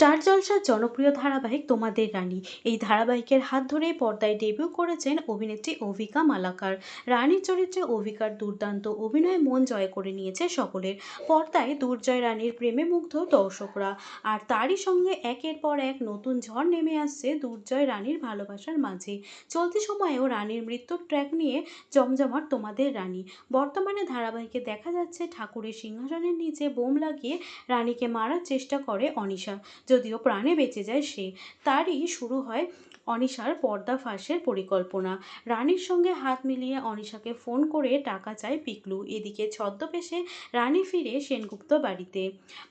Star জলসার জনপ্রিয় ধারাবাহিক তোমাদের রানী। এই ধারাবাহিকের হাত ধরেই পর্দায় ডেবিউ করেছেন অভিনেত্রী অভিকা মালাকার। রানীর চরিত্রে অভিকার দুর্দান্ত অভিনয়ে মন জয় করে নিয়েছে সকলের। পর্দায় দুর্জয় রানীর প্রেমে মুগ্ধ দর্শকরা। আর তারই সঙ্গে একের পর এক নতুন ঝড় নেমে আসছে দুর্জয় রানীর ভালোবাসার মাঝে। চলতি সময়েও রানীর মৃত্যুর ট্র্যাক নিয়ে জমজমাট তোমাদের রানী। বর্তমানে ধারাবাহিকে দেখা যাচ্ছে ঠাকুরের সিংহাসনের নিচে বোম লাগিয়ে রানীকে মারার চেষ্টা করে অনিশা। যদিও প্রাণে বেঁচে যায় সে, তারই শুরু হয় অনিশার পর্দা ফাঁসের পরিকল্পনা। রানীর সঙ্গে হাত মিলিয়ে অনিশাকে ফোন করে টাকা চায় পিকলু। এদিকে ছদ্মবেশে রানী ফিরে সেনগুপ্ত বাড়িতে।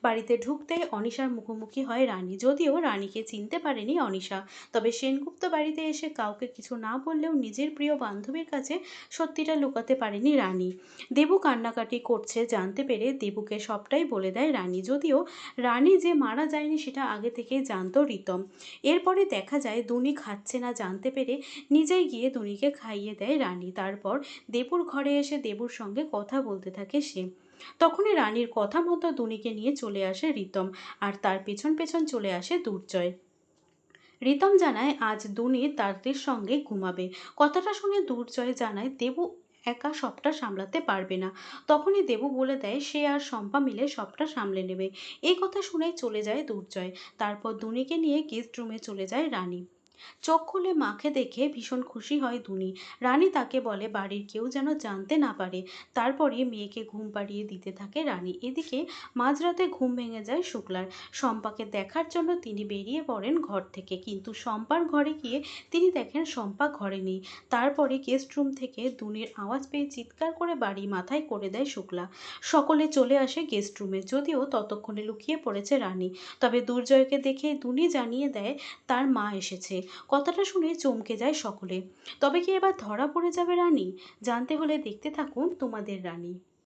বাড়িতে ঢুকতে অনিশার মুখোমুখি হয় রানী। যদিও রানীকে চিনতে পারেনি অনিশা, তবে সেনগুপ্ত বাড়িতে এসে কাউকে কিছু না বললেও নিজের প্রিয় বান্ধবীর কাছে সত্যিটা লুকাতে পারেনি রানী। দেবু কান্নাকাটি করছে জানতে পেরে দেবুকে সবটাই বলে দেয় রানী। যদিও রানী যে মারা যায়নি সেটা আগে থেকেই জানতো রিতম। এরপরে দেখা যায়, দুনি খাচ্ছে না জানতে পেরে নিজেই গিয়ে দুনিকে খাইয়ে দেয় রানী। তারপর দেবুর ঘরে এসে দেবুর সঙ্গে কথা বলতে থাকে সে। তখনই রানীর কথা মতো দুনিকে নিয়ে চলে আসে রিতম আর তার পেছন পেছন চলে আসে দুর্জয়। রিতম জানায়, আজ দুনি তাদের সঙ্গে ঘুমাবে। কথাটা শুনে দুর্জয় জানায়, দেবু একা সবটা সামলাতে পারবে না। তখনই দেবু বলে দেয়, সে আর শম্পা মিলে সবটা সামলে নেবে। এই কথা শুনে চলে যায় দুর্জয়। তারপর দুনিকে নিয়ে গেস্ট রুমে চলে যায় রানী। চোখ খুলে মাকে দেখে ভীষণ খুশি হয় দুনি রানী তাকে বলে, বাড়ির কেউ যেন জানতে না পারে। তারপরে মেয়েকে ঘুম পাড়িয়ে দিতে থাকে রানী। এদিকে মাঝরাতে ঘুম ভেঙে যায় শুক্লার। শম্পাকে দেখার জন্য তিনি বেরিয়ে পড়েন ঘর থেকে। কিন্তু শম্পার ঘরে গিয়ে তিনি দেখেন শম্পা ঘরে নেই। তারপরে গেস্ট রুম থেকে দুনির আওয়াজ পেয়ে চিৎকার করে বাড়ি মাথায় করে দেয় শুক্লা। সকলে চলে আসে গেস্ট রুমে। যদিও ততক্ষণে লুকিয়ে পড়েছে রানী। তবে দুর্জয়কে দেখে দুনি জানিয়ে দেয়, তার মা এসেছে। কথাটা শুনে চমকে যায় সকলে। তবে কি এবার ধরা পড়ে যাবে রানী? জানতে হলে দেখতে থাকুন তোমাদের রানী।